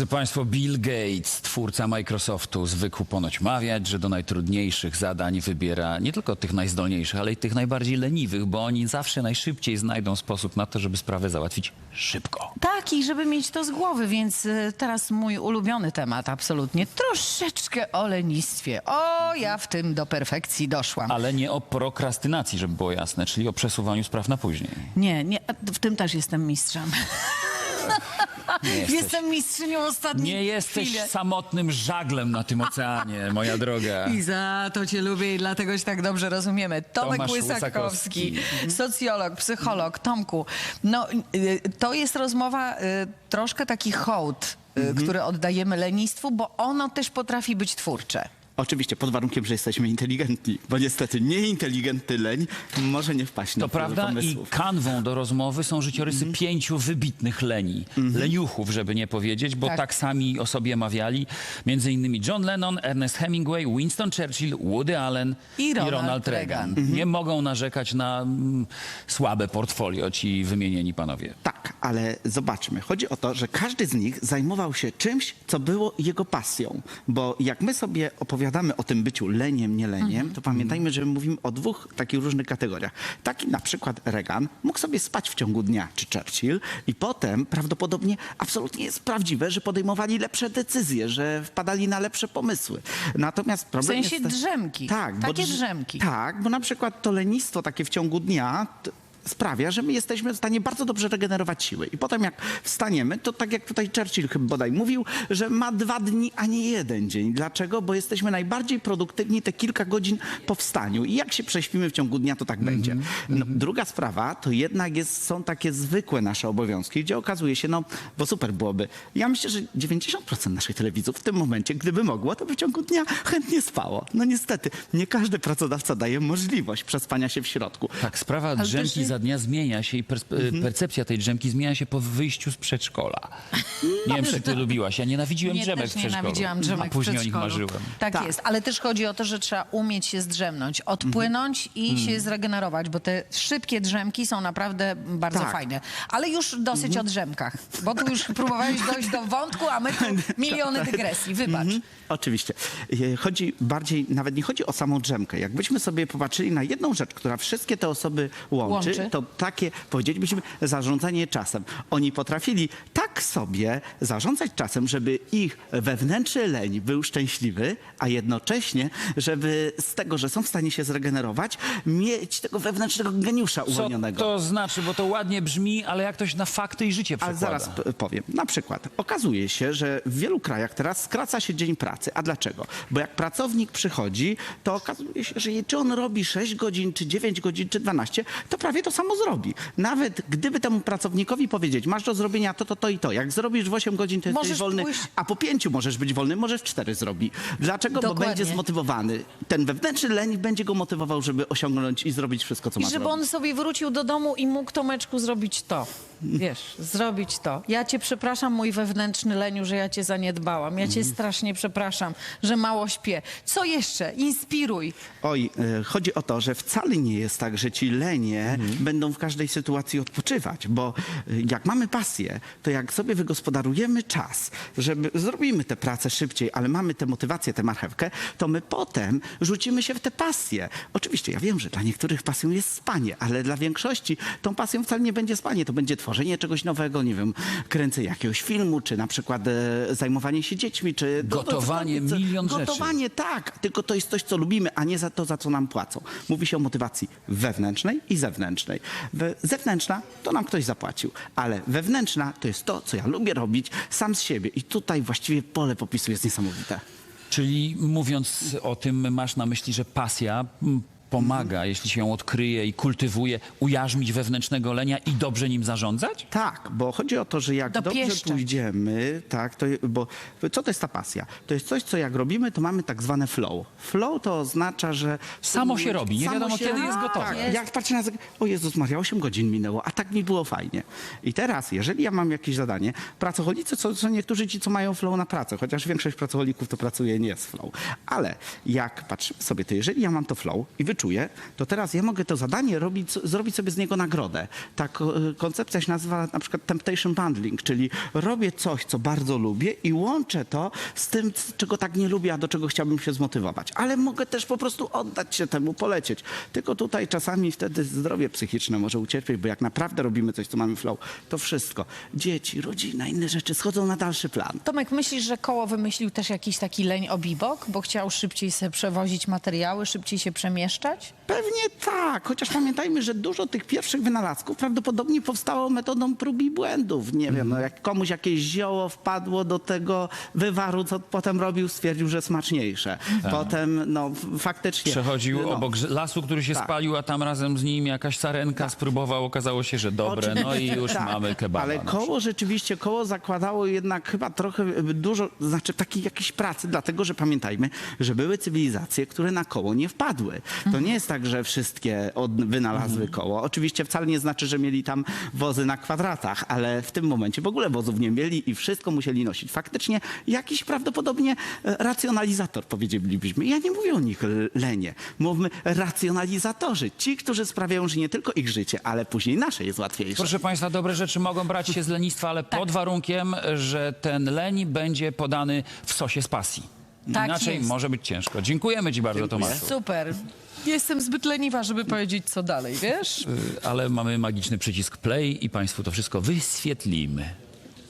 Drodzy Państwo, Bill Gates, twórca Microsoftu, zwykł ponoć mawiać, że do najtrudniejszych zadań wybiera nie tylko tych najzdolniejszych, ale i tych najbardziej leniwych, bo oni zawsze najszybciej znajdą sposób na to, żeby sprawę załatwić szybko. Tak, i żeby mieć to z głowy, więc y, teraz mój ulubiony temat, absolutnie. Troszeczkę o lenistwie. O, ja w tym do perfekcji doszłam. Ale nie o prokrastynacji, żeby było jasne, czyli o przesuwaniu spraw na później. Nie, nie, w tym też jestem mistrzem. Jesteś, Jestem mistrzynią ostatniej nie jesteś samotnym żaglem na tym oceanie, moja droga. I za to cię lubię i dlatego się tak dobrze rozumiemy. Tomek Tomasz Łysakowski, Łysakowski. socjolog, psycholog. Tomku, no y, to jest rozmowa, y, troszkę taki hołd, y, który oddajemy lenistwu, bo ono też potrafi być twórcze. Oczywiście pod warunkiem, że jesteśmy inteligentni, bo niestety nieinteligentny leń może nie wpaść na To prawda i pomysłów. kanwą do rozmowy są życiorysy pięciu wybitnych leni. Leniuchów, żeby nie powiedzieć, bo Tak. tak. sami o sobie mawiali. Między innymi John Lennon, Ernest Hemingway, Winston Churchill, Woody Allen I Ronald Reagan. Reagan. Nie mogą narzekać na mm, słabe portfolio ci wymienieni panowie. Tak, ale zobaczmy. Chodzi o to, że każdy z nich zajmował się czymś, co było jego pasją. Bo jak my sobie opowiadamy o tym byciu leniem, nie leniem, to pamiętajmy, że mówimy o dwóch takich różnych kategoriach. Taki na przykład Reagan mógł sobie spać w ciągu dnia, czy Churchill, i potem prawdopodobnie absolutnie jest prawdziwe, że podejmowali lepsze decyzje, że wpadali na lepsze pomysły. Natomiast W problem sensie jest... drzemki. Tak, bo Takie drz- drzemki. Tak, bo na przykład to lenistwo takie w ciągu dnia t- sprawia, że my jesteśmy w stanie bardzo dobrze regenerować siły. I potem jak wstaniemy, to tak jak tutaj Churchill chyba bodaj mówił, że ma dwa dni, a nie jeden dzień. Dlaczego? Bo jesteśmy najbardziej produktywni te kilka godzin po wstaniu. I jak się prześpimy w ciągu dnia, to tak będzie. No, druga sprawa, to jednak jest, są takie zwykłe nasze obowiązki, gdzie okazuje się, no, bo super byłoby. Ja myślę, że 90% naszych telewidzów w tym momencie, gdyby mogło, to by w ciągu dnia chętnie spało. No niestety, nie każdy pracodawca daje możliwość przespania się w środku. Tak, sprawa drzemki za dnia zmienia się i pers- percepcja tej drzemki zmienia się po wyjściu z przedszkola. Nie wiem, czy ty lubiłaś. Ja nienawidziłem Nie, drzemek też w przedszkolu. nienawidziłam drzemek a później w o nich przedszkolu. marzyłem. Tak, Tak. jest, ale też chodzi o to, że trzeba umieć się zdrzemnąć, odpłynąć i się zregenerować, bo te szybkie drzemki są naprawdę bardzo Tak. fajne. Ale już dosyć o drzemkach, bo tu już próbowałeś dojść do wątku, a my tu miliony dygresji, wybacz. Mhm, Oczywiście. E, Chodzi bardziej, nawet nie chodzi o samą drzemkę. Jakbyśmy sobie popatrzyli na jedną rzecz, która wszystkie te osoby łączy, Łączy. To takie, powiedzielibyśmy, zarządzanie czasem. Oni potrafili tak sobie zarządzać czasem, żeby ich wewnętrzny leń był szczęśliwy, a jednocześnie, żeby z tego, że są w stanie się zregenerować, mieć tego wewnętrznego geniusza Co uwolnionego. to znaczy? Bo to ładnie brzmi, ale jak to się na fakty i życie przekłada? zaraz p- powiem. Na przykład okazuje się, że w wielu krajach teraz skraca się dzień pracy. A dlaczego? Bo jak pracownik przychodzi, to okazuje się, że czy on robi 6 godzin, czy 9 godzin, czy 12, to prawie to samo zrobi. Nawet gdyby temu pracownikowi powiedzieć, masz do zrobienia to, to, to i to. Jak zrobisz w 8 godzin, to jesteś Możesz wolny, pójść- a po 5 możesz być wolny, może w 4 zrobi. Dlaczego? Bo Dokładnie. będzie zmotywowany. Ten wewnętrzny leń będzie go motywował, żeby osiągnąć i zrobić wszystko, co I ma żeby zrobić. on sobie wrócił do domu i mógł Tomeczku zrobić to. Wiesz, zrobić to. Ja cię przepraszam, mój wewnętrzny leniu, że ja cię zaniedbałam. Ja cię strasznie przepraszam, że mało śpię. Co jeszcze? Inspiruj. Oj, e, chodzi o to, że wcale nie jest tak, że ci lenie Mhm. będą w każdej sytuacji odpoczywać, bo e, jak mamy pasję, to jak sobie wygospodarujemy czas, żeby zrobimy tę pracę szybciej, ale mamy tę motywację, tę marchewkę, to my potem rzucimy się w tę pasję. Oczywiście, ja wiem, że dla niektórych pasją jest spanie, ale dla większości tą pasją wcale nie będzie spanie, to będzie tworzenie czegoś nowego, nie wiem, kręcenie jakiegoś filmu, czy na przykład e, zajmowanie się dziećmi, czy... Gotowanie, milion rzeczy. Gotowanie, tak, tylko to jest coś, co lubimy, a nie za to, za co nam płacą. Mówi się o motywacji wewnętrznej i zewnętrznej. We, zewnętrzna to nam ktoś zapłacił, ale wewnętrzna to jest to, co ja lubię robić sam z siebie. I tutaj właściwie pole popisu jest niesamowite. Czyli mówiąc o tym, masz na myśli, że pasja pomaga, jeśli się ją odkryje i kultywuje, ujarzmić wewnętrznego lenia i dobrze nim zarządzać? Tak, bo chodzi o to, że jak dobrze pójdziemy, tak, to, bo co to jest ta pasja? To jest coś, co jak robimy, to mamy tak zwane flow. Flow to oznacza, że... Samo się robi, nie wiadomo, się- kiedy jest gotowe. Tak, Jest. jak patrzę na zegar, o Jezus Maria, 8 godzin minęło, a tak mi było fajnie. I teraz, jeżeli ja mam jakieś zadanie, pracocholicy, co, co niektórzy ci, co mają flow na pracę, chociaż większość pracocholików to pracuje nie z flow, ale jak patrzymy sobie, to jeżeli ja mam to flow i wyczuwam, czuję, to teraz ja mogę to zadanie robić, zrobić sobie z niego nagrodę. Ta ko- koncepcja się nazywa na przykład temptation bundling, czyli robię coś, co bardzo lubię i łączę to z tym, czego tak nie lubię, a do czego chciałbym się zmotywować. Ale mogę też po prostu oddać się temu, polecieć. Tylko tutaj czasami wtedy zdrowie psychiczne może ucierpieć, bo jak naprawdę robimy coś, co mamy flow, to wszystko, dzieci, rodzina, inne rzeczy schodzą na dalszy plan. Tomek, myślisz, że koło wymyślił też jakiś taki leń obibok, bo chciał szybciej sobie przewozić materiały, szybciej się przemieszczać? Pewnie tak, chociaż pamiętajmy, że dużo tych pierwszych wynalazków prawdopodobnie powstało metodą prób i błędów. Nie wiem, no jak komuś jakieś zioło wpadło do tego wywaru, co potem robił, stwierdził, że smaczniejsze. Potem, no faktycznie... Przechodził no, obok lasu, który się Tak. spalił, a tam razem z nim jakaś sarenka spróbował, okazało się, że dobre, no i już Tak, mamy kebaba. Ale na koło rzeczywiście, koło zakładało jednak chyba trochę e, dużo, znaczy takiej jakiejś pracy, dlatego że pamiętajmy, że były cywilizacje, które na koło nie wpadły. To nie jest tak, że wszystkie od, wynalazły koło. Oczywiście wcale nie znaczy, że mieli tam wozy na kwadratach, ale w tym momencie w ogóle wozów nie mieli i wszystko musieli nosić. Faktycznie jakiś prawdopodobnie e, racjonalizator, powiedzielibyśmy. Ja nie mówię o nich lenie. Mówmy racjonalizatorzy. Ci, którzy sprawiają, że nie tylko ich życie, ale później nasze jest łatwiejsze. Proszę Państwa, dobre rzeczy mogą brać się z lenistwa, ale Tak. pod warunkiem, że ten leń będzie podany w sosie z pasji. Tak Inaczej jest. może być ciężko. Dziękujemy Ci bardzo, Tomaszu. Super. Jestem zbyt leniwa, żeby powiedzieć, co dalej, wiesz? Y, Ale mamy magiczny przycisk play i Państwu to wszystko wyświetlimy.